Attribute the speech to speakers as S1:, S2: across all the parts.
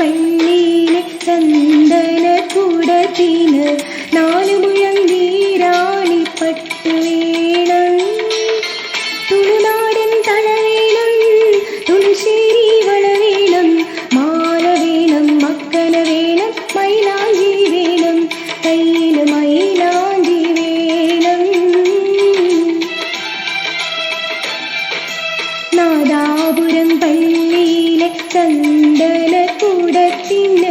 S1: പള്ളിയിലെ ചന്ദന കൂടത്തിന് നാലു മുഴം വീരാളിപ്പട്ട് വേണം തുളുനാടൻ തള വേണം തുളശ്ശേരി വള വേണം മാല വേണം മക്കന വേണം മൈലാഞ്ചി വേണം കയ്യിൽ മൈലാഞ്ചി വേണം നാദാപുരം പള്ളിയിലെ ചന്ദന കൂടത്തിന്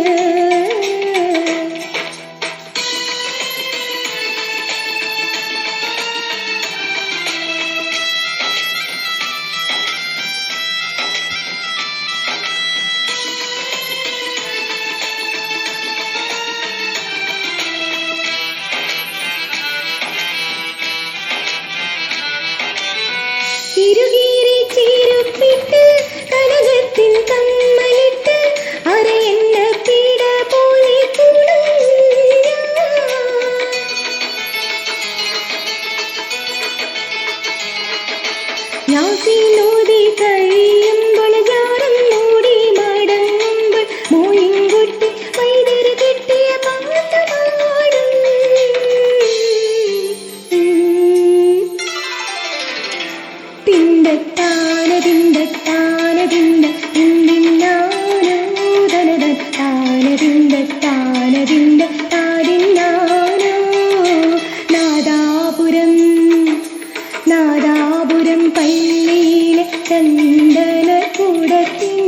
S1: உள்ளத்தின் கண்மலிட்டு அரை என்ன பீட போலே யாசி நோதி கழியும் பொழுதாரம் மூடி மாடங்கும் மொழிங்குட்டி வயதிரு கிட்டிய பாட்டு பாடும் திண்டத்தான திண்டத்தான திண்ட തിണ്ട താടിന്നാനോ? നാദാപുരം നാദാപുരം പള്ളിയിലെ ചന്ദന കൂടത്തിന്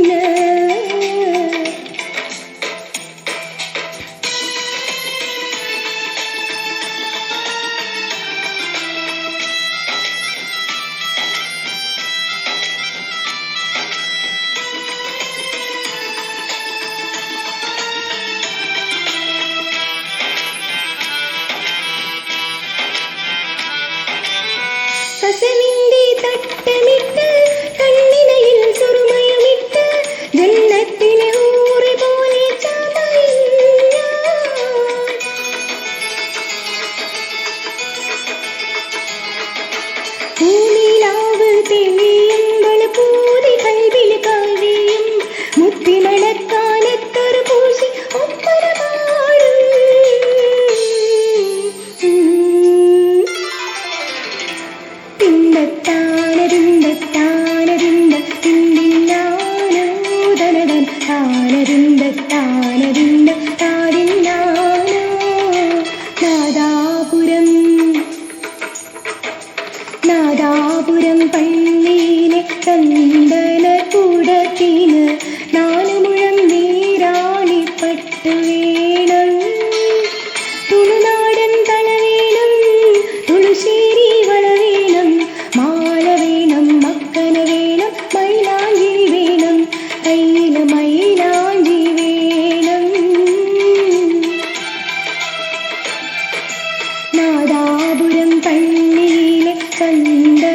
S1: കസവിന്റെ തട്ടമിട്ട് കണ്ണിനയിൽ സുറുമയമിട്ട് ജന്നത്തിലെ ഊറി പോലെ ചമയും ഞാൻ. നാദാപുരം പള്ളിയിലെ ചന്ദന കൂടത്തിന് നാലു മുഴം വീരാളിപ്പട്ട് വേണം തുളുനാടൻ തള വേണം തുളുശ്ശേരി വള വേണം മാല വേണം മക്കന വേണം മൈലാഞ്ചി വേണം കയ്യിൽ മൈലാഞ്ചി വേണം നാദാപുരം പള്ളിയിലെ ചന്ദന